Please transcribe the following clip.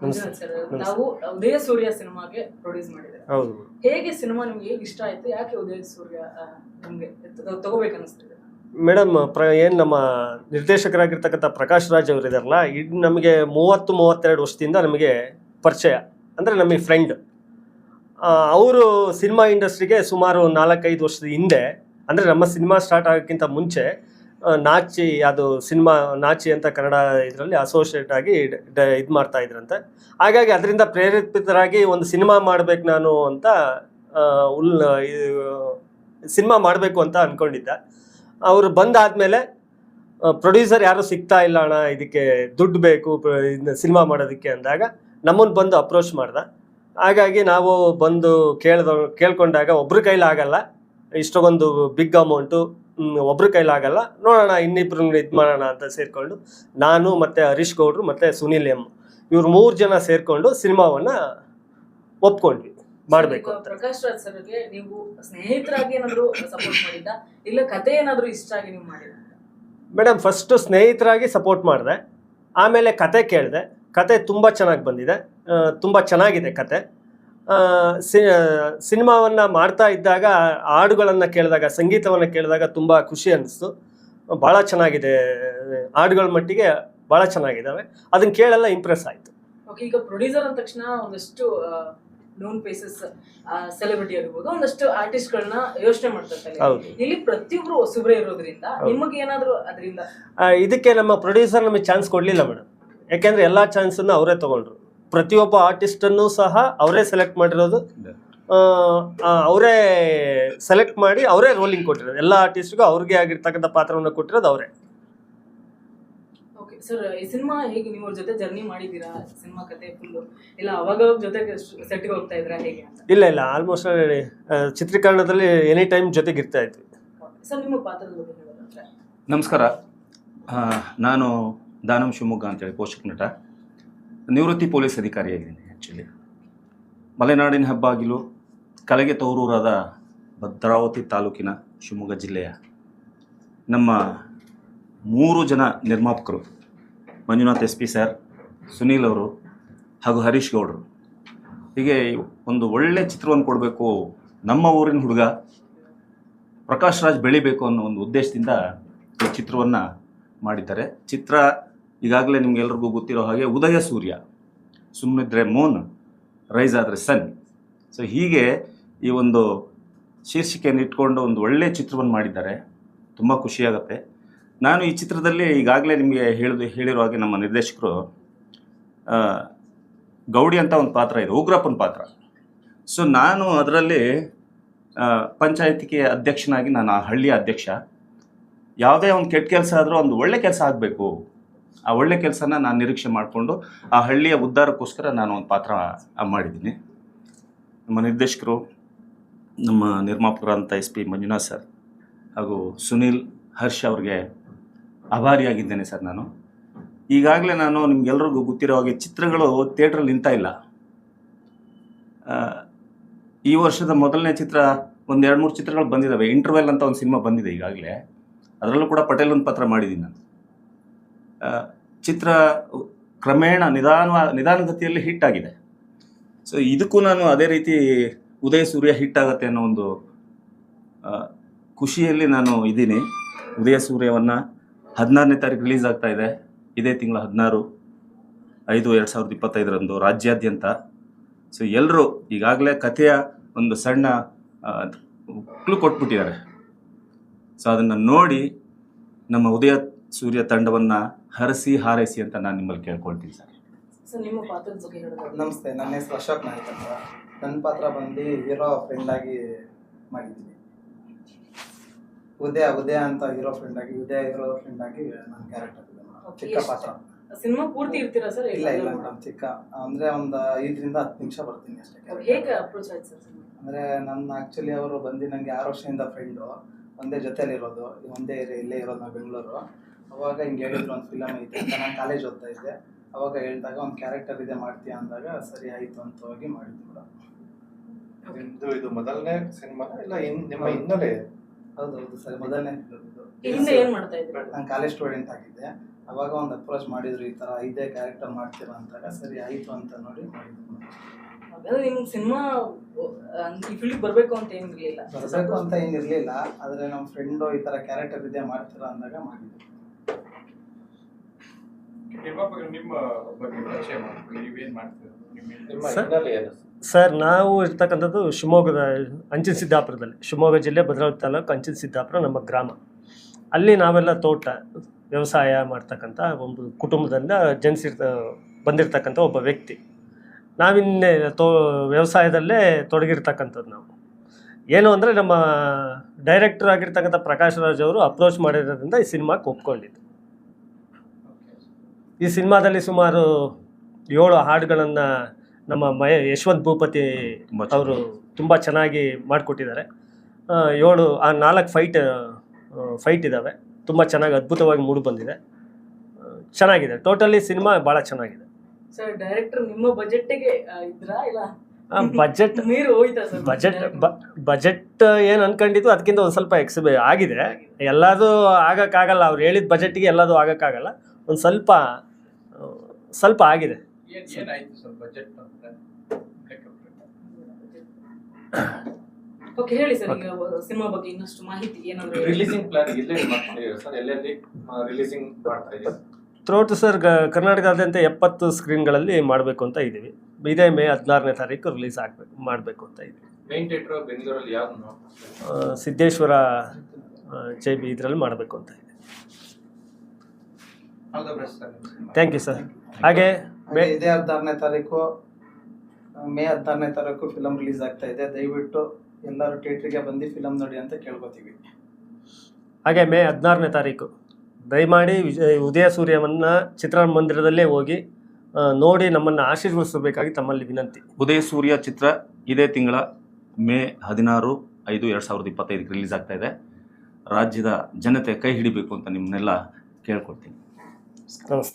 ನಾವು ಉದಯ ಸೂರ್ಯ ಸಿನಿಮಾಗೆ ಪ್ರೊಡ್ಯೂಸ್ ಮಾಡಿದ್ದಾರೆ ಹೌದು. ಹೇಗೆ ಸಿನಿಮಾ ನಿಮ್ಗೆ ಇಷ್ಟ ಆಯ್ತು? ಯಾಕೆ ಉದಯ ಸೂರ್ಯ ನಿಮ್ಗೆ ತ- ತಗೋಬೇಕು ಅನಿಸ್ತಿದೆ ಮೇಡಮ್ ಪ್ರ ಏನು ನಮ್ಮ ನಿರ್ದೇಶಕರಾಗಿರ್ತಕ್ಕಂಥ ಪ್ರಕಾಶ್ ರಾಜ್ ಅವರು ಇದಾರಲ್ಲ ಇದು ನಮಗೆ ಮೂವತ್ತು ಮೂವತ್ತೆರಡು ವರ್ಷದಿಂದ ನಮಗೆ ಪರಿಚಯ. ಅಂದರೆ ನಮಗೆ ಫ್ರೆಂಡ್ ಅವರು ಸಿನಿಮಾ ಇಂಡಸ್ಟ್ರಿಗೆ ಸುಮಾರು ನಾಲ್ಕೈದು ವರ್ಷದ ಹಿಂದೆ ಅಂದರೆ ನಮ್ಮ ಸಿನಿಮಾ ಸ್ಟಾರ್ಟ್ ಆಗೋಕ್ಕಿಂತ ಮುಂಚೆ ನಾಚಿ, ಅದು ಸಿನಿಮಾ, ನಾಚಿ ಅಂತ ಕನ್ನಡ ಇದರಲ್ಲಿ ಅಸೋಸಿಯೇಟ್ ಆಗಿ ಇದು ಮಾಡ್ತಾ ಇದ್ರಂತೆ. ಹಾಗಾಗಿ ಅದರಿಂದ ಪ್ರೇರೇಪಿತರಾಗಿ ಒಂದು ಸಿನಿಮಾ ಮಾಡ್ಬೇಕು ನಾನು ಅಂತ ಉಲ್ ಸಿನಿಮಾ ಮಾಡಬೇಕು ಅಂತ ಅಂದ್ಕೊಂಡಿದ್ದೆ ಅವರು ಬಂದಾದಮೇಲೆ ಪ್ರೊಡ್ಯೂಸರ್ ಯಾರು ಸಿಗ್ತಾ ಇಲ್ಲ ಅಣ್ಣ, ಇದಕ್ಕೆ ದುಡ್ಡು ಬೇಕು ಸಿನಿಮಾ ಮಾಡೋದಕ್ಕೆ ಅಂದಾಗ ನಮ್ಮನ್ನು ಬಂದು ಅಪ್ರೋಚ್ ಮಾಡ್ದ. ಹಾಗಾಗಿ ನಾವು ಬಂದು ಕೇಳ್ದ, ಕೇಳ್ಕೊಂಡಾಗ ಒಬ್ಬರ ಕೈಲಾಗಲ್ಲ, ಇಷ್ಟೊಂದು ಬಿಗ್ ಅಮೌಂಟು ಒಬ್ರ ಕೈಲಾಗಲ್ಲ. ಆಗಲ್ಲ ನೋಡೋಣ ಇನ್ನಿಬ್ರು ಇದು ಮಾಡೋಣ ಅಂತ ಸೇರಿಕೊಂಡು ನಾನು ಮತ್ತು ಹರೀಶ್ ಗೌಡ್ರು ಮತ್ತು ಸುನಿಲ್ ಎಂ ಇವ್ರು ಮೂರು ಜನ ಸೇರಿಕೊಂಡು ಸಿನಿಮಾವನ್ನು ಒಪ್ಕೊಂಡ್ವಿ. ಮಾಡಬೇಕು ಅಂತ. ಪ್ರಕಾಶ್ ರಾಜ್ ಸರ್ಗೆ ನೀವು ಸ್ನೇಹಿತರಾಗಿ ಏನಾದರೂ ಸಪೋರ್ಟ್ ಮಾಡಿದ್ದ? ಇಲ್ಲ ಕತೆ ಏನಾದರೂ ಇಷ್ಟ ಆಗಿ ನೀವು ಮಾಡಿದ ಮೇಡಮ್ ಫಸ್ಟು ಸ್ನೇಹಿತರಾಗಿ ಸಪೋರ್ಟ್ ಮಾಡಿದೆ. ಆಮೇಲೆ ಕತೆ ಕೇಳಿದೆ. ಕತೆ ತುಂಬ ಚೆನ್ನಾಗಿ ಬಂದಿದೆ. ತುಂಬ ಚೆನ್ನಾಗಿದೆ ಕತೆ. ಸಿನಿಮಾವನ್ನು ಮಾಡ್ತಾ ಇದ್ದಾಗ ಹಾಡುಗಳನ್ನು ಕೇಳಿದಾಗ ಸಂಗೀತವನ್ನು ಕೇಳಿದಾಗ ತುಂಬ ಖುಷಿ ಅನ್ನಿಸ್ತು ಭಾಳ ಚೆನ್ನಾಗಿದೆ ಹಾಡುಗಳ ಮಟ್ಟಿಗೆ ಭಾಳ ಚೆನ್ನಾಗಿದ್ದಾವೆ ಅದನ್ನು ಕೇಳೆಲ್ಲ ಇಂಪ್ರೆಸ್ ಆಯಿತು. ಓಕೆ ಈಗ ಪ್ರೊಡ್ಯೂಸರ್ ಅಂದ ತಕ್ಷಣ ಒಂದಷ್ಟು ನೋನ್ ಫೇಸಸ್ ಸೆಲೆಬ್ರಿಟಿ ಆಗಿರ್ಬೋದು ಒಂದಷ್ಟು ಆರ್ಟಿಸ್ಟ್ ಗಳನ್ನ ಯೋಚನೆ ಮಾಡ್ತಾರೆ ಇಲ್ಲಿ ಪ್ರತಿಯೊಬ್ರು ಹೊಸಬ್ರೇ ಇರೋದ್ರಿಂದ ನಿಮಗೆ ಏನಾದರೂ ಅದರಿಂದ? ಇದಕ್ಕೆ ನಮ್ಮ ಪ್ರೊಡ್ಯೂಸರ್ ನಮಗೆ ಚಾನ್ಸ್ ಕೊಡಲಿಲ್ಲ ಮೇಡಮ್ ಯಾಕೆಂದರೆ ಎಲ್ಲ ಚಾನ್ಸನ್ನು ಅವರೇ ತೊಗೊಂಡ್ರು. ಪ್ರತಿಯೊಬ್ಬ ಆರ್ಟಿಸ್ಟನ್ನು ಸಹ ಅವರೇ ಸೆಲೆಕ್ಟ್ ಮಾಡಿರೋದು. ಅವರೇ ಸೆಲೆಕ್ಟ್ ಮಾಡಿ ಅವರೇ ರೋಲಿಂಗ್ ಕೊಟ್ಟಿರೋದು. ಎಲ್ಲ ಆರ್ಟಿಸ್ಟ್ಗೂ ಅವ್ರಿಗೆ ಆಗಿರ್ತಕ್ಕಂಥ ಪಾತ್ರವನ್ನು ಕೊಟ್ಟಿರೋದು ಅವರೇ. ಓಕೆ ಸರ್ ಈ ಸಿನಿಮಾ ಹೇಗೆ ನೀವು ಜೊತೆ ಜರ್ನಿ ಮಾಡಿದ್ದೀರಾ? ಸಿನಿಮಾ ಕತೆ ಫುಲ್ಲು ಇಲ್ಲ ಅವಾಗ ಅವ್ರ ಜೊತೆಗೆ ಸೆಟ್ಗೆ ಹೋಗ್ತಾ ಇದ್ರಾ ಹೇಗೆ ಅಂತ? ಇಲ್ಲ ಇಲ್ಲ ಆಲ್ಮೋಸ್ಟ್ ಚಿತ್ರೀಕರಣದಲ್ಲಿ ಎನಿ ಟೈಮ್ ಜೊತೆಗೆ ಇರ್ತಾ ಇದ್ವಿ. ಸರ್ ನಿಮ್ಮ ಪಾತ್ರದ ಬಗ್ಗೆ ನಮಸ್ಕಾರ. ಆ, ನಾನು ದಾನಂ ಶಿವಮೊಗ್ಗ ಅಂತೇಳಿ ಪೋಷಕ ನಟ ನಿವೃತ್ತಿ ಪೊಲೀಸ್ ಅಧಿಕಾರಿಯಾಗಿದ್ದೀನಿ ಆ್ಯಕ್ಚುಲಿ ಮಲೆನಾಡಿನ ಹಬ್ಬಾಗಿಲು, ಕಲೆಗೆ ತೌರೂರಾದ ಭದ್ರಾವತಿ ತಾಲೂಕಿನ ಶಿವಮೊಗ್ಗ ಜಿಲ್ಲೆಯ ನಮ್ಮ ಮೂರು ಜನ ನಿರ್ಮಾಪಕರು, Manjunath S P sir, Sunil ಅವರು ಹಾಗೂ ಹರೀಶ್ ಗೌಡರು. ಹೀಗೆ ಒಂದು ಒಳ್ಳೆ ಚಿತ್ರವನ್ನು ಕೊಡಬೇಕು ನಮ್ಮ ಊರಿನ ಹುಡುಗ ಪ್ರಕಾಶ್ ರಾಜ್ ಬೆಳಿಬೇಕು ಅನ್ನೋ ಒಂದು ಉದ್ದೇಶದಿಂದ ಈ ಚಿತ್ರವನ್ನು ಮಾಡಿದ್ದಾರೆ. ಚಿತ್ರ ಈಗಾಗಲೇ ನಿಮ್ಗೆಲ್ರಿಗೂ ಗೊತ್ತಿರೋ ಹಾಗೆ ಉದಯ ಸೂರ್ಯ ಸುಮ್ಮನಿದ್ರೆ ಮೂನ್ ರೈಸ್ ಆದರೆ ಸನ್ ಸೊ ಹೀಗೆ ಈ ಒಂದು ಶೀರ್ಷಿಕೆಯನ್ನು ಇಟ್ಕೊಂಡು ಒಂದು ಒಳ್ಳೆಯ ಚಿತ್ರವನ್ನು ಮಾಡಿದ್ದಾರೆ. ತುಂಬ ಖುಷಿಯಾಗುತ್ತೆ. ನಾನು ಈ ಚಿತ್ರದಲ್ಲಿ ಈಗಾಗಲೇ ನಿಮಗೆ ಹೇಳಿದ, ಹೇಳಿರೋ ಹಾಗೆ ನಮ್ಮ ನಿರ್ದೇಶಕರು ಗೌಡಿ ಅಂತ ಒಂದು ಪಾತ್ರ ಇದೆ, ಉಗ್ರಪ್ಪನ ಪಾತ್ರ. ಸೊ ನಾನು ಅದರಲ್ಲಿ ಪಂಚಾಯತಿಗೆ ಅಧ್ಯಕ್ಷನಾಗಿ ನಾನು ಆ ಹಳ್ಳಿಯ ಅಧ್ಯಕ್ಷ. ಯಾವುದೇ ಒಂದು ಕೆಟ್ಟ ಕೆಲಸ ಆದರೂ ಒಂದು ಒಳ್ಳೆ ಕೆಲಸ ಆಗಬೇಕು. ಆ ಒಳ್ಳೆ ಕೆಲಸನ ನಾನು ನಿರೀಕ್ಷೆ ಮಾಡಿಕೊಂಡು ಆ ಹಳ್ಳಿಯ ಉದ್ಧಾರಕ್ಕೋಸ್ಕರ ನಾನು ಒಂದು ಪಾತ್ರ ಮಾಡಿದ್ದೀನಿ. ನಮ್ಮ ನಿರ್ದೇಶಕರು, ನಮ್ಮ ನಿರ್ಮಾಪಕರಂತ ಎಸ್ ಪಿ ಮಂಜುನಾಥ್ ಸರ್ ಹಾಗೂ ಸುನೀಲ್ ಹರ್ಷ್ ಅವ್ರಿಗೆ ಆಭಾರಿಯಾಗಿದ್ದೇನೆ ಸರ್ ನಾನು. ಈಗಾಗಲೇ ನಾನು ನಿಮ್ಗೆಲ್ರಿಗೂ ಗೊತ್ತಿರೋ ಹಾಗೆ ಚಿತ್ರಗಳು ಥಿಯೇಟ್ರಲ್ಲಿ ನಿಂತ ಇಲ್ಲ. ಈ ವರ್ಷದ ಮೊದಲನೇ ಚಿತ್ರ ಒಂದು ಎರಡು ಮೂರು ಚಿತ್ರಗಳು ಬಂದಿದ್ದಾವೆ ಇಂಟರ್ವೆಲ್ ಅಂತ ಒಂದು ಸಿನಿಮಾ ಬಂದಿದೆ ಈಗಾಗಲೇ. ಅದರಲ್ಲೂ ಕೂಡ ಪಟೇಲ್ ಒಂದು ಪಾತ್ರ ಮಾಡಿದ್ದೀನಿ ನಾನು. ಚಿತ್ರ ಕ್ರಮೇಣ ನಿಧಾನ ನಿಧಾನಗತಿಯಲ್ಲಿ ಹಿಟ್ ಆಗಿದೆ. ಸೊ ಇದಕ್ಕೂ ನಾನು ಅದೇ ರೀತಿ ಉದಯ ಸೂರ್ಯ ಹಿಟ್ ಆಗತ್ತೆ ಅನ್ನೋ ಒಂದು ಖುಷಿಯಲ್ಲಿ ನಾನು ಇದ್ದೀನಿ. ಉದಯ ಸೂರ್ಯವನ್ನು ಹದಿನಾರನೇ ತಾರೀಕು ರಿಲೀಸ್ ಆಗ್ತಾ ಇದೆ. ಇದೇ ತಿಂಗಳ ಹದಿನಾರು, ಐದು ಎರಡು ಸಾವಿರದ ಇಪ್ಪತ್ತೈದರಂದು ರಾಜ್ಯಾದ್ಯಂತ. ಸೊ ಎಲ್ಲರೂ ಈಗಾಗಲೇ ಕಥೆಯ ಒಂದು ಸಣ್ಣ ಕ್ಲೂ ಕೊಟ್ಬಿಟ್ಟಿದ್ದಾರೆ. ಸೊ ಅದನ್ನು ನೋಡಿ ನಮ್ಮ ಉದಯ ಸೂರ್ಯ ತಂಡವನ್ನು ಹರಸಿ ಹಾರೈಸಿ ಅಂತ ನಾನು ನಿಮ್ಮಲ್ಲಿ ಕೇಳ್ಕೊಳ್ತೀನಿ ಸರ್. ಸರ್ ನಿಮ್ಮ ಪಾತ್ರದ ಬಗ್ಗೆ ನಮಸ್ತೆ ನನ್ನ ಹೆಸರು ಅಶೋಕ್ ನಾಯ್ಕ ಅಂತ. ನನ್ನ ಪಾತ್ರ ಬಂದು ಹೀರೋ ಫ್ರೆಂಡ್ ಆಗಿ ಮಾಡಿದ್ದೀನಿ. ಉದಯ ಉದಯ ಅಂತ ಹೀರೋ ಫ್ರೆಂಡ್ ಆಗಿ ಉದಯ ಹೀರೋ ಫ್ರೆಂಡ್ ಆಗಿ ನನ್ನ ಕ್ಯಾರೆಕ್ಟರ್ ಚಿಕ್ಕ ಪಾತ್ರ. ಸಿನಿಮಾ ಪೂರ್ತಿ ಇರ್ತೀರಾ ಸರ್ ಇಲ್ಲ ಇಲ್ಲ ಮೇಡಮ್ ಚಿಕ್ಕ. ಅಂದ್ರೆ ಒಂದು ಐದರಿಂದ ಹತ್ತು ನಿಮಿಷ ಬರ್ತೀನಿ ಅಷ್ಟೇ. ಹೇಗೆ ಅಪ್ರೋಚ್ ಆಯ್ತು ಸರ್ ಅಂದ್ರೆ ನನ್ನ ಆಕ್ಚುಲಿ ಅವರು ಬಂದು ನನಗೆ ಆರು ವರ್ಷದಿಂದ ಫ್ರೆಂಡು ಒಂದೇ ಜೊತೆಲಿ ಇರೋದು ಒಂದೇ ಏರಿಯಾ ಇಲ್ಲೇ ಇರೋದು ನಾವು ಬೆಂಗಳೂರು. ಅವಾಗ ಹಿಂಗೆ ಹೇಳಿದ್ರು ಒಂದು ಫಿಲಮ್ ಐತೆ ಅಂತ ನಾನು ಕಾಲೇಜ್ ಓದ್ತಾ ಇದ್ದೆ. ಅವಾಗ ಹೇಳಿದಾಗ ಒಂದು ಕ್ಯಾರೆಕ್ಟರ್ ಇದೆ ಮಾಡ್ತೀಯ ಅಂದಾಗ ಸರಿ ಆಯಿತು ಅಂತ ಹೋಗಿ ಮಾಡಿದ್ವಿ ಕೂಡ. ನಿಮ್ದು ಇದು ಮೊದಲನೇ ಸಿನಿಮಾ ಇಲ್ಲ ಇನ್ ನಿಮ್ಮ ಹಿನ್ನೆಲೆ? ಹೌದು ಹೌದು ಸರಿ ಮೊದಲನೇ. ಹಿಂದೆ ಏನ್ ಮಾಡ್ತಾ ಇದ್ರಿ ನಾನು ಕಾಲೇಜ್ ಸ್ಟೂಡೆಂಟ್ ಆಗಿದ್ದೆ. ಅವಾಗ ಒಂದು ಅಪ್ರೋಚ್ ಮಾಡಿದ್ರು ಈ ಥರ ಇದೆ ಕ್ಯಾರೆಕ್ಟರ್ ಮಾಡ್ತೀರಾ ಅಂತಾಗ ಸರಿ ಆಯಿತು ಅಂತ ನೋಡಿ ಮಾಡಿದ್ರು ಅಂದ್ರೆ ನಿಮ್ಗೆ ಸಿನಿಮಾ ಈ ಫೀಲ್ಡ್ ಬರಬೇಕು ಅಂತ ಏನಿರ್ಲಿಲ್ಲ? ಬರಬೇಕು ಅಂತ ಏನಿರಲಿಲ್ಲ ಆದರೆ ನಮ್ಮ ಫ್ರೆಂಡು ಈ ಥರ ಕ್ಯಾರೆಕ್ಟರ್ ಇದೆ ಮಾಡ್ತೀರಾ ಅಂದಾಗ ಮಾಡಿದ್ರು ನಿರ್ಮಾಪಕರು ನಿಮ್ಮ ಬಗ್ಗೆ ಪರಿಚಯ ಮಾಡ್ಕೊಳ್ಳಿ ನೀವೇನ್ ಮಾಡ್ತೀರಾ ನಿಮ್ಮ ನಿಮ್ಮ ಸರ್? ಹಿನ್ನೆಲೆ ಏನು? ಸರ್ ನಾವು ಇರ್ತಕ್ಕಂಥದ್ದು ಶಿವಮೊಗ್ಗದ ಅಂಚಿನ ಸಿದ್ದಾಪುರದಲ್ಲಿ. ಶಿವಮೊಗ್ಗ ಜಿಲ್ಲೆ ಭದ್ರಾವತಿ ತಾಲೂಕು ಅಂಚಿನ ಸಿದ್ದಾಪುರ ನಮ್ಮ ಗ್ರಾಮ. ಅಲ್ಲಿ ನಾವೆಲ್ಲ ತೋಟ ವ್ಯವಸಾಯ ಮಾಡ್ತಕ್ಕಂಥ ಒಂದು ಕುಟುಂಬದಿಂದ ಜನಿಸಿರ್ತ ಬಂದಿರತಕ್ಕಂಥ ಒಬ್ಬ ವ್ಯಕ್ತಿ. ನಾವಿನ್ನೆ ತೋ ವ್ಯವಸಾಯದಲ್ಲೇ ತೊಡಗಿರ್ತಕ್ಕಂಥದ್ದು ನಾವು. ಏನು ಅಂದರೆ ನಮ್ಮ ಡೈರೆಕ್ಟರ್ ಆಗಿರ್ತಕ್ಕಂಥ ಪ್ರಕಾಶ್ ರಾಜ್ ಅವರು ಅಪ್ರೋಚ್ ಮಾಡಿರೋದ್ರಿಂದ ಈ ಸಿನಿಮಾಕ್ಕೆ ಒಪ್ಕೊಂಡಿದ್ದು. ಈ ಸಿನಿಮಾದಲ್ಲಿ ಸುಮಾರು ಏಳು ಹಾಡುಗಳನ್ನು ನಮ್ಮ ಮಯ ಯಶವಂತ್ ಭೂಪತಿ ಅವರು ತುಂಬ ಚೆನ್ನಾಗಿ ಮಾಡಿಕೊಟ್ಟಿದ್ದಾರೆ. ಏಳು ಆ ನಾಲ್ಕು ಫೈಟ್ ಫೈಟ್ ಇದ್ದಾವೆ ತುಂಬ ಚೆನ್ನಾಗಿ ಅದ್ಭುತವಾಗಿ ಮೂಡಿ ಬಂದಿದೆ. ಚೆನ್ನಾಗಿದೆ. ಟೋಟಲಿ ಸಿನಿಮಾ ಭಾಳ ಚೆನ್ನಾಗಿದೆ. ಸರ್ ಡೈರೆಕ್ಟರ್ ನಿಮ್ಮ ಬಜೆಟ್ಗೆ ಇದ್ರಾ ಇಲ್ಲ? ಬಜೆಟ್ ಮೀರಿ ಹೋಯ್ತಾ ಸರ್ ಬಜೆಟ್ ಬಜೆಟ್ ಏನು ಅನ್ಕೊಂಡಿದ್ದು ಅದಕ್ಕಿಂತ ಒಂದು ಸ್ವಲ್ಪ ಎಕ್ಸ್ ಆಗಿದೆ. ಎಲ್ಲದೂ ಆಗಕ್ಕಾಗಲ್ಲ. ಅವ್ರು ಹೇಳಿದ ಬಜೆಟ್ಗೆ ಎಲ್ಲದೂ ಆಗಕ್ಕಾಗಲ್ಲ. ಒಂದು ಸ್ವಲ್ಪ ಸ್ವಲ್ಪ ಆಗಿದೆ. ಓಕೆ ಹೇಳಿ ಸರ್ ಈಗ ಸಿನಿಮಾ ಬಗ್ಗೆ ಇನ್ನಷ್ಟು ಮಾಹಿತಿ ಏನಾದ್ರು ರಿಲೀಸಿಂಗ್ ಪ್ಲಾನ್ ಎಲ್ಲೆಲ್ಲಿ ಮಾಡ್ಕೊಂಡಿದ್ದೀರಾ ಸರ್? ಎಲ್ಲೆಲ್ಲಿ ರಿಲೀಸಿಂಗ್ ಮಾಡ್ತಾ ಇದ್ದೀರಾ? ಥ್ರೋಟ್ ಸರ್ ಕರ್ನಾಟಕದಾದ್ಯಂತ ಎಪ್ಪತ್ತು ಸ್ಕ್ರೀನ್ಗಳಲ್ಲಿ ಮಾಡಬೇಕು ಅಂತ ಇದ್ದೀವಿ. ಇದೇ ಮೇ ಹದಿನಾರನೇ ತಾರೀಕು ರಿಲೀಸ್ ಆಗಬೇಕು ಮಾಡಬೇಕು ಅಂತ ಇದ್ದೀವಿ. ಮೇನ್ ಥಿಯೇಟರ್ ಬೆಂಗಳೂರಲ್ಲಿ ಯಾವ್ದು ಸಿದ್ದೇಶ್ವರ ಜೈ ಬಿ ಇದರಲ್ಲಿ ಮಾಡಬೇಕು ಅಂತ ಇದೆ ಥ್ಯಾಂಕ್ ಯು ಸರ್. ಹಾಗೆ ಮೇ ಇದೇ ಹದಿನಾರನೇ ತಾರೀಕು ಮೇ ಹದಿನಾರನೇ ತಾರೀಕು ಫಿಲಮ್ ರಿಲೀಸ್ ಆಗ್ತಾ ಇದೆ. ದಯವಿಟ್ಟು ಎಲ್ಲರೂ ಥಿಯೇಟ್ರಿಗೆ ಬಂದು ಫಿಲಮ್ ನೋಡಿ ಅಂತ ಕೇಳ್ಕೊತೀವಿ. ಹಾಗೆ ಮೇ ಹದಿನಾರನೇ ತಾರೀಕು. ದಯಮಾಡಿ ವಿಜಯ್ ಉದಯ ಸೂರ್ಯವನ್ನು ಚಿತ್ರಮಂದಿರದಲ್ಲೇ ಹೋಗಿ ನೋಡಿ ನಮ್ಮನ್ನು ಆಶೀರ್ವದಿಸಬೇಕಾಗಿ ತಮ್ಮಲ್ಲಿ ವಿನಂತಿ. ಉದಯ ಸೂರ್ಯ ಚಿತ್ರ ಇದೇ ತಿಂಗಳ ಮೇ ಹದಿನಾರು ಐದು ಎರಡು ಸಾವಿರದ ಇಪ್ಪತ್ತೈದಕ್ಕೆ ರಿಲೀಸ್ ಆಗ್ತಾ ಇದೆ. ರಾಜ್ಯದ ಜನತೆ ಕೈ ಹಿಡಿಬೇಕು ಅಂತ ನಿಮ್ಮನ್ನೆಲ್ಲ ಕೇಳ್ಕೊಳ್ತೀನಿ ನಮಸ್ತೆ